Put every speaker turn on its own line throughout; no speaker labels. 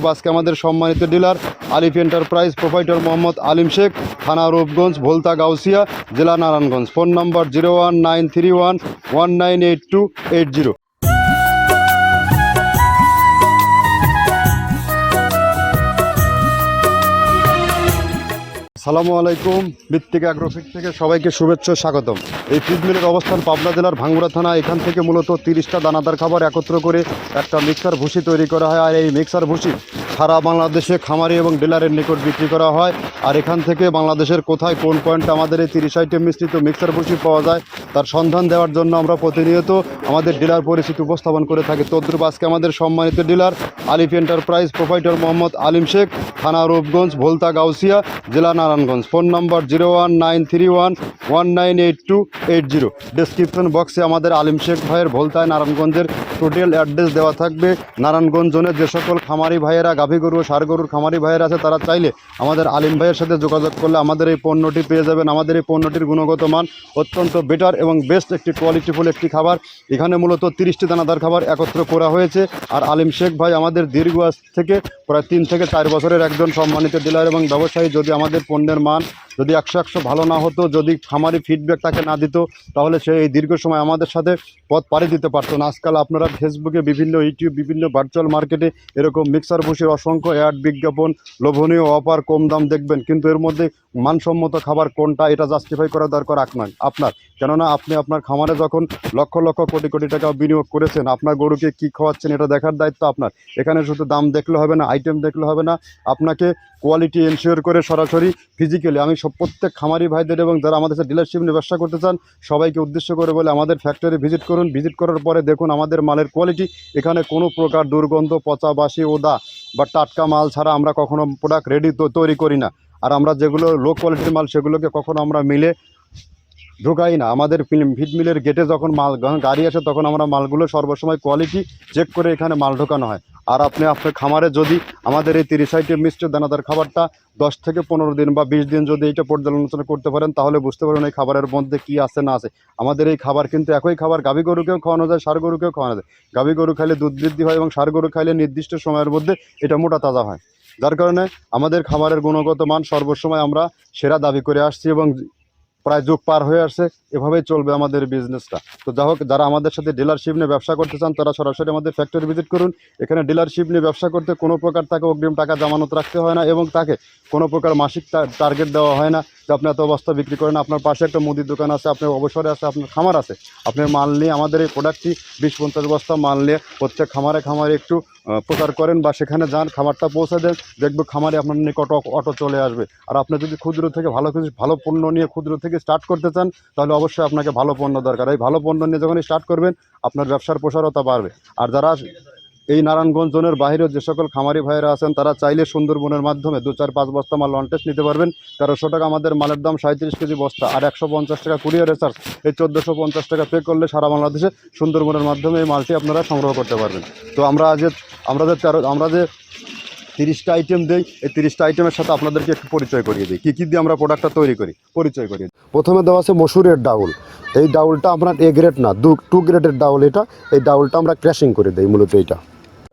আজকে আমাদের সম্মানিত dealer Alif enterprise proprietor Mohammad Alim Sheikh, থানা রূপগঞ্জ, ভোলতা, গাউসিয়া, জেলা Narayanganj. Phone number zero one nine three one one nine eight two eight zero. সালামু আলাইকুম ভিত্তিক অ্যাগ্রোফিক থেকে সবাইকে শুভেচ্ছা, স্বাগতম। এই ফিড মিলের অবস্থান পাবনা জেলার ভাঙ্গুড়া থানা, এখান থেকে মূলত তিরিশটা দানাদার খাবার একত্র করে একটা মিক্সার ভুসি তৈরি করা হয়। আর এই মিক্সার ভুসি সারা বাংলাদেশে খামারি এবং ডিলারের নিকট বিক্রি করা হয়। আর এখান থেকে বাংলাদেশের কোথায় কোন পয়েন্টে আমাদের এই তিরিশ আইটেম মিশ্রিত মিক্সার ভুসি পাওয়া যায়, তার সন্ধান দেওয়ার জন্য আমরা প্রতিনিয়ত আমাদের ডিলার পরিচিতি উপস্থাপন করে থাকি। তদ্রুপ আজকে আমাদের সম্মানিত dealer, Alif enterprise proprietor Mohammad Alim Sheikh, থানা রূপগঞ্জ, ভোলতা, গাউসিয়া, জেলা Narayanganj. Phone number zero one nine three one one nine eight two eight zero description বক্সে আমাদের আলিম শেখ ভাইয়ের ভোলতায় নারায়ণগঞ্জের টোটাল অ্যাড্রেস দেওয়া থাকবে। নারায়ণগঞ্জ জোনের যে সকল খামারি ভাইয়েরা গাভী গরু, ষাড় গরুর খামারি ভাইয়েরা আছে, তারা চাইলে আমাদের আলিম ভাইয়ের সাথে যোগাযোগ করলে আমাদের এই পণ্যটি পেয়ে যাবেন। আমাদের এই পণ্যটির গুণগত মান অত্যন্ত বেটার এবং বেস্ট একটি কোয়ালিটিফুল একটি খাবার। এখানে মূলত তিরিশটি দানাদার খাবার একত্র করা হয়েছে। আর আলিম শেখ ভাই আমাদের দীর্ঘ থেকে প্রায় তিন থেকে চার বছরের একজন সম্মানিত ডিলার এবং ব্যবসায়ী। যদি আমাদের পণ্যের মান যদি একশো একশো ভালো না হতো, যদি খামারি ফিডব্যাক তাকে না দিত, তাহলে সে এই দীর্ঘ সময় আমাদের সাথে পথ পাড়ি দিতে পারতো না। আজকাল আপনারা ফেসবুকে বিভিন্ন ইউটিউব বিভিন্ন ভার্চুয়াল মার্কেটে এরকম মিক্সার বসির অসংখ্য অ্যাড বিজ্ঞাপন, লোভনীয় অফার কম দাম দেখবেন। কিন্তু এর মধ্যে মানসম্মত খাবার কোনটা, এটা জাস্টিফাই করা দরকার আপনার আপনার। কেননা আপনি আপনার খামারে যখন লক্ষ লক্ষ কোটি কোটি টাকা বিনিয়োগ করেছেন, আপনার গরুকে কী খাওয়াচ্ছেন এটা দেখার দায়িত্ব আপনার। এখানে শুধু দাম দেখলে হবে না আইটেম দেখলে হবে না, আপনাকে কোয়ালিটি এনশিওর করে সরাসরি ফিজিক্যালি আমি সব প্রত্যেক খামারি ভাইদের এবং যারা আমাদের সাথে ডিলারশিপ নিয়ে ব্যবসা করতে চান, সবাইকে উদ্দেশ্য করে বলে আমাদের ফ্যাক্টরি ভিজিট করুন। ভিজিট করার পরে দেখুন আমাদের মালের কোয়ালিটি এখানে কোনো প্রকার দুর্গন্ধ, পচা বাসি, ওদা বা টাটকা মাল ছাড়া আমরা কখনো প্রোডাক্ট রেডি তৈরি করি না। আর আমরা যেগুলো লো কোয়ালিটির মাল সেগুলোকে কখনো আমরা মিলে ঢুকাই না। আমাদের ফিড মিলের গেটে যখন মাল গাড়ি আসে তখন আমরা মালগুলো সর্বসময় কোয়ালিটি চেক করে এখানে মাল ঢোকানো হয়। আর আপনি আপনার খামারে যদি আমাদের এই তিরিশ আইটেম মিষ্টি দানাদার খাবারটা দশ থেকে পনেরো দিন বা বিশ দিন যদি এটা পর্যালোচনা করতে পারেন, তাহলে বুঝতে পারবেন এই খাবারের মধ্যে কী আছে, না আছে। আমাদের এই খাবার কিন্তু একই খাবার, গাভী গরুকেও খাওয়ানো যায়, সার গরুকেও খাওয়ানো যায়। গাভী গরু খাইলে দুধ বৃদ্ধি হয় এবং সার গরু খাইলে নির্দিষ্ট সময়ের মধ্যে এটা মোটা তাজা হয়। যার কারণে আমাদের খাবারের গুণগত মান সর্বসময় আমরা সেরা দাবি করে আসছি এবং প্রায় যুগ পার হয়ে আসছে, এভাবেই চলবে আমাদের বিজনেসটা তো যা হোক, যারা আমাদের সাথে ডিলারশিপ নিয়ে ব্যবসা করতে চান, তারা সরাসরি আমাদের ফ্যাক্টরি ভিজিট করুন। এখানে ডিলারশিপ নিয়ে ব্যবসা করতে কোনো প্রকার তাকে অগ্রিম টাকা জামানত রাখতে হয় না এবং তাকে কোনো প্রকার মাসিক টার্গেট দেওয়া হয় না। যে আপনি এত বস্তা বিক্রি করেন, আপনার পাশে একটা মুদির দোকান আছে, আপনার অবসরে আছে, আপনার খামার আছে। আপনি মাল নিয়ে আমাদের এই প্রোডাক্টটি বিশ পঞ্চাশ বস্তা মাল নিয়ে প্রত্যেক খামারে খামারে একটু প্রচার করেন বা সেখানে যান, খামারটা পৌঁছে দেন, দেখবে খামারে আপনার নিকট অটো চলে আসবে। আর আপনি যদি ক্ষুদ্র থেকে ভালো কিছু, ভালো পণ্য নিয়ে ক্ষুদ্র থেকে স্টার্ট করতে চান, তাহলে অবশ্যই আপনাকে ভালো পণ্য দরকার। এই ভালো পণ্য নিয়ে যখনই স্টার্ট করবেন, আপনার ব্যবসার প্রসারতা বাড়বে। আর যারা এই নারায়ণগঞ্জ জোনের বাইরেও যে সকল খামারি ভাইয়েরা আছেন, তারা চাইলে সুন্দরবনের মাধ্যমে দু চার, পাঁচ বস্তা মাল লন্টেস নিতে পারবেন। তেরোশো টাকা আমাদের মালের দাম সাঁত্রিশ কেজি বস্তা আর একশো পঞ্চাশ টাকা কুরিয়ার রিচার্জ এই চোদ্দোশো পঞ্চাশ টাকা পে করলে সারা বাংলাদেশে সুন্দরবনের মাধ্যমে এই মালটি আপনারা সংগ্রহ করতে পারবেন। তো আমরা যে আমরা যে তেরো, আমরা যে তিরিশটা আইটেম দেই, এই তিরিশটা আইটেমের সাথে আপনাদেরকে একটু পরিচয় করিয়ে দিই। কী কী দিয়ে আমরা প্রোডাক্টটা তৈরি করি? পরিচয় করিয়ে প্রথমে দেওয়া আছে মসুরের ডাউল। এই ডাউলটা আপনার এ গ্রেড না, দু টু গ্রেডের ডাউল এটা। এই ডাউলটা আমরা ক্র্যাশিং করে দিই, মূলত এইটা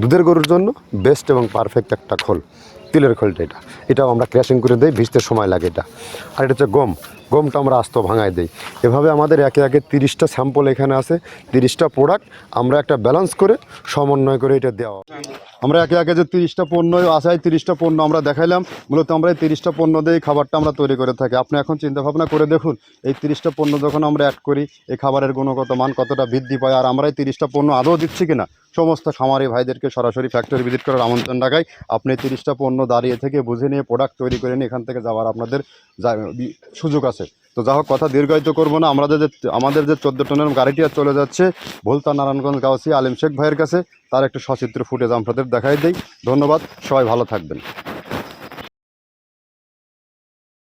দুধের গরুর জন্য বেস্ট এবং পারফেক্ট একটা খোল। তিলের খোলটা এটা। এটাও আমরা ক্র্যাশিং করে দিই, ভিজতে সময় লাগে এটা। আর এটা হচ্ছে গম। গমটা আমরা আস্ত ভাঙায় দিই। এভাবে আমাদের একে একে তিরিশটা স্যাম্পল এখানে আছে। তিরিশটা প্রোডাক্ট আমরা একটা ব্যালেন্স করে সমন্বয় করে এটা দেওয়া। আমরা একে একে যে তিরিশটা পণ্য এই তিরিশটা পণ্য আমরা দেখাইলাম, মূলত আমরা এই তিরিশটা পণ্য দিয়ে খাবারটা আমরা তৈরি করে থাকি। আপনি এখন চিন্তা ভাবনা করে দেখুন, এই তিরিশটা পণ্য যখন আমরা অ্যাড করি, এই খাবারের গুণগত মান কতটা বৃদ্ধি পায়, আর আমরা এই তিরিশটা পণ্য আদৌ দিচ্ছি কিনা? সমস্ত খামারি ভাইদেরকে সরাসরি ফ্যাক্টরি ভিজিট করার আমন্ত্রণ রাখাই। আপনি তিরিশটা পণ্য দাঁড়িয়ে থেকে বুঝে নিয়ে প্রোডাক্ট তৈরি করে নিয়ে এখান থেকে যাওয়ার আপনাদের সুযোগ আছে। তো যা হোক, কথা দীর্ঘায়িত করব না। আমরা যে আমাদের যে চোদ্দ টনের গাড়িটি আর চলে যাচ্ছে ভুলতা নারায়ণগঞ্জ গাউসি আলিম শেখ ভাইয়ের কাছে, তার একটু সচিত্র ফুটেজ আপনাদের দেখাই দিই। ধন্যবাদ, সবাই ভালো থাকবেন।